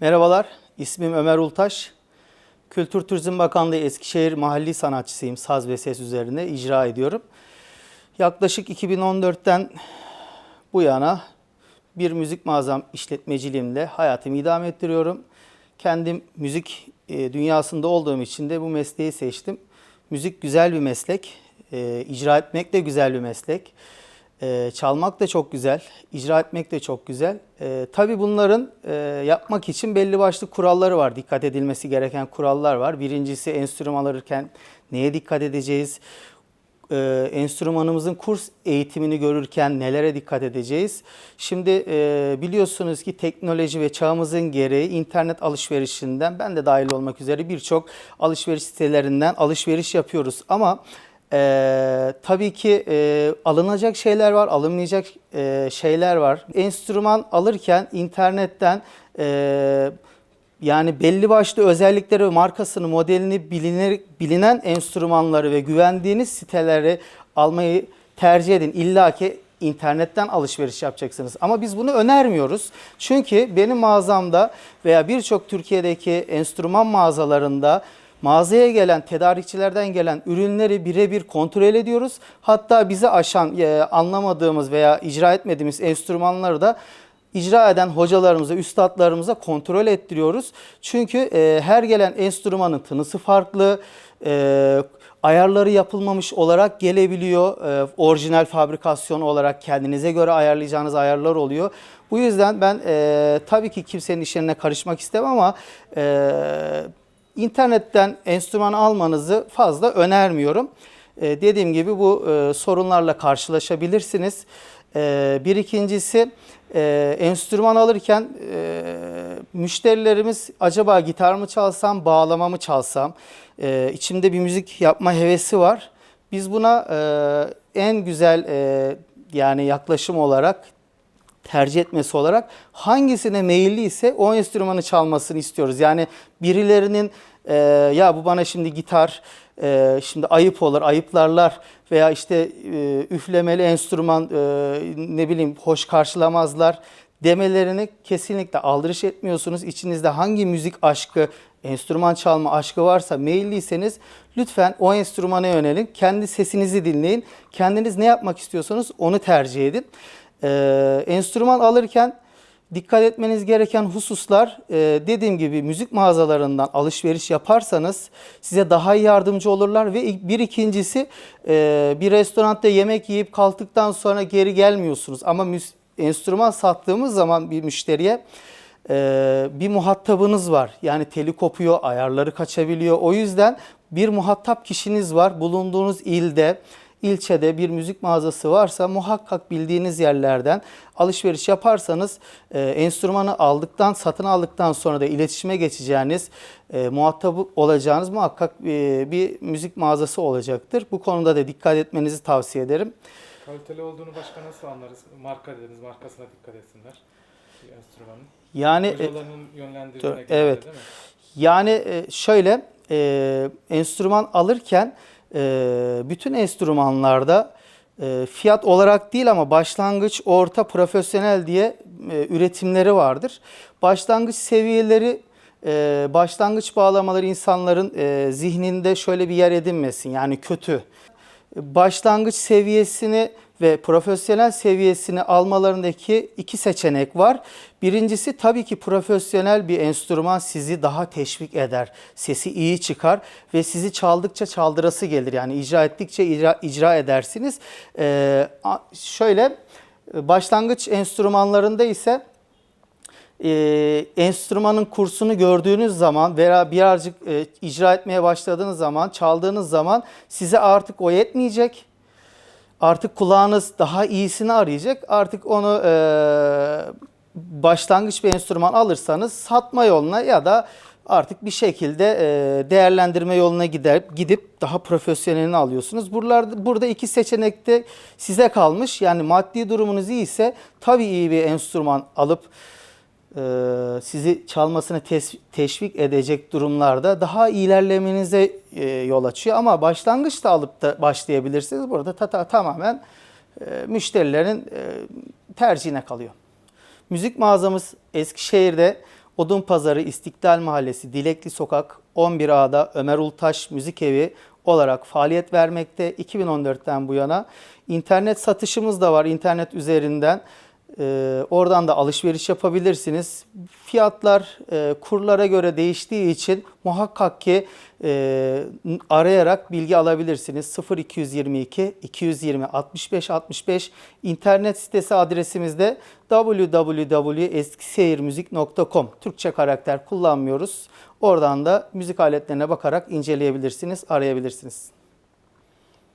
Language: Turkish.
Merhabalar, ismim Ömer Ultaş. Kültür Turizm Bakanlığı Eskişehir mahalli sanatçısıyım. Saz ve ses üzerine icra ediyorum. Yaklaşık 2014'ten bu yana bir müzik mağazam işletmeciliğimle hayatımı idame ettiriyorum. Kendim müzik e, dünyasında olduğum için de bu mesleği seçtim. Müzik güzel bir meslek, e, icra etmek de güzel bir meslek. Ee, çalmak da çok güzel, icra etmek de çok güzel. Ee, tabii bunların e, yapmak için belli başlı kuralları var. Dikkat edilmesi gereken kurallar var. Birincisi enstrüman alırken neye dikkat edeceğiz? Ee, enstrümanımızın kurs eğitimini görürken nelere dikkat edeceğiz? Şimdi e, biliyorsunuz ki teknoloji ve çağımızın gereği internet alışverişinden ben de dahil olmak üzere birçok alışveriş sitelerinden alışveriş yapıyoruz. Ama ee, tabii ki e, alınacak şeyler var, alınmayacak e, şeyler var. Enstrüman alırken internetten e, yani belli başlı özellikleri ve markasını, modelini bilinir, bilinen enstrümanları ve güvendiğiniz siteleri almayı tercih edin. İlla ki internetten alışveriş yapacaksınız. Ama biz bunu önermiyoruz. Çünkü benim mağazamda veya birçok Türkiye'deki enstrüman mağazalarında mağazaya gelen tedarikçilerden gelen ürünleri birebir kontrol ediyoruz. Hatta bize aşan e, anlamadığımız veya icra etmediğimiz enstrümanları da icra eden hocalarımıza, üstadlarımıza kontrol ettiriyoruz. Çünkü e, her gelen enstrümanın tınısı farklı, e, ayarları yapılmamış olarak gelebiliyor. E, orijinal fabrikasyon olarak kendinize göre ayarlayacağınız ayarlar oluyor. Bu yüzden ben e, tabii ki kimsenin işlerine karışmak istemem ama e, internetten enstrüman almanızı fazla önermiyorum. E, dediğim gibi bu e, sorunlarla karşılaşabilirsiniz. E, bir ikincisi e, enstrüman alırken e, müşterilerimiz acaba gitar mı çalsam, bağlama mı çalsam, e, içimde bir müzik yapma hevesi var. Biz buna e, en güzel e, yani yaklaşım olarak tercih etmesi olarak hangisine meyilliyse o enstrümanı çalmasını istiyoruz. Yani birilerinin e, ya bu bana şimdi gitar, e, şimdi ayıp olur, ayıplarlar veya işte e, üflemeli enstrüman e, ne bileyim hoş karşılamazlar demelerini kesinlikle aldırış etmiyorsunuz. İçinizde hangi müzik aşkı, enstrüman çalma aşkı varsa meyilliyseniz lütfen o enstrümana yönelin. Kendi sesinizi dinleyin. Kendiniz ne yapmak istiyorsanız onu tercih edin. Ee, enstrüman alırken dikkat etmeniz gereken hususlar e, dediğim gibi müzik mağazalarından alışveriş yaparsanız size daha iyi yardımcı olurlar ve bir ikincisi e, bir restoranda yemek yiyip kalktıktan sonra geri gelmiyorsunuz ama enstrüman sattığımız zaman bir müşteriye e, bir muhatabınız var. Yani teli kopuyor, ayarları kaçabiliyor. O yüzden bir muhatap kişiniz var. Bulunduğunuz ilde, ilçede bir müzik mağazası varsa muhakkak bildiğiniz yerlerden alışveriş yaparsanız e, enstrümanı aldıktan, satın aldıktan sonra da iletişime geçeceğiniz, e, muhatabı olacağınız muhakkak e, bir müzik mağazası olacaktır. Bu konuda da dikkat etmenizi tavsiye ederim. Kaliteli olduğunu başka nasıl anlarız? Marka dediniz, markasına dikkat etsinler. Enstrümanın. Yani e, Hocaların yönlendirdiğine göre evet. değil mi? Yani e, şöyle e, enstrüman alırken e, bütün enstrümanlarda e, fiyat olarak değil ama başlangıç, orta, profesyonel diye e, üretimleri vardır. Başlangıç seviyeleri e, başlangıç bağlamaları insanların zihninde şöyle bir yer edinmesin yani kötü. Başlangıç seviyesini ve profesyonel seviyesini almalarındaki iki seçenek var. Birincisi tabii ki profesyonel bir enstrüman sizi daha teşvik eder. Sesi iyi çıkar ve sizi çaldıkça çaldırası gelir. Yani icra ettikçe icra, icra edersiniz. Ee, şöyle başlangıç enstrümanlarında ise e, enstrümanın kursunu gördüğünüz zaman veya birazcık e, icra etmeye başladığınız zaman, çaldığınız zaman size artık o yetmeyecek. Artık kulağınız daha iyisini arayacak. Artık onu e, başlangıç bir enstrüman alırsanız satma yoluna ya da artık bir şekilde e, değerlendirme yoluna gider gidip daha profesyonelini alıyorsunuz. Buralarda burada iki seçenek de size kalmış. Yani maddi durumunuz iyi ise tabii iyi bir enstrüman alıp sizi çalmasını teşvik edecek durumlarda daha ilerlemenize e, yol açıyor. Ama başlangıçta alıp da başlayabilirsiniz. Burada ta- ta- tamamen e, müşterilerin e, tercihine kalıyor. Müzik mağazamız Eskişehir'de Odunpazarı İstiklal Mahallesi Dilekli Sokak 11A'da Ömer Ultaş Müzik Evi olarak faaliyet vermekte. 2014'ten bu yana internet satışımız da var internet üzerinden. Ee, oradan da alışveriş yapabilirsiniz. Fiyatlar e, kurlara göre değiştiği için muhakkak ki e, arayarak bilgi alabilirsiniz. 0222 220 65 65 internet sitesi adresimizde www.eskisehirmuzik.com Türkçe karakter kullanmıyoruz. Oradan da müzik aletlerine bakarak inceleyebilirsiniz, arayabilirsiniz.